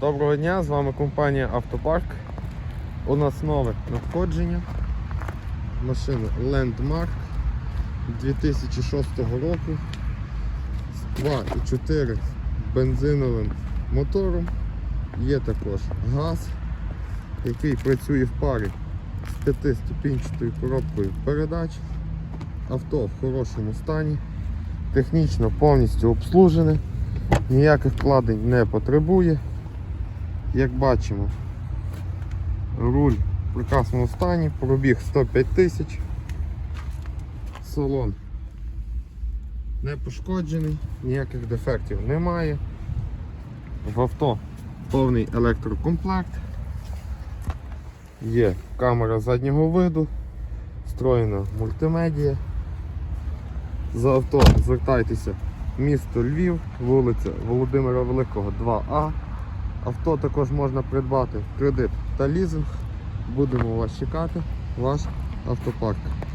Доброго дня, з вами компанія Автопарк. У нас нове надходження. Машина Landmark 2006 року з 2,4 бензиновим мотором. Є також газ, який працює в парі з 5-ступінчатою коробкою передач. Авто в хорошому стані, технічно повністю обслужене, ніяких вкладень не потребує. Як бачимо, руль в прекрасному стані, пробіг 105 тисяч, салон не пошкоджений, ніяких дефектів немає. В авто повний електрокомплект. Є камера заднього виду, встроєна мультимедія. За авто звертайтеся місто Львів, вулиця Володимира Великого 2А. Авто також можна придбати в кредит та лізинг. Будемо вас чекати, ваш автопарк.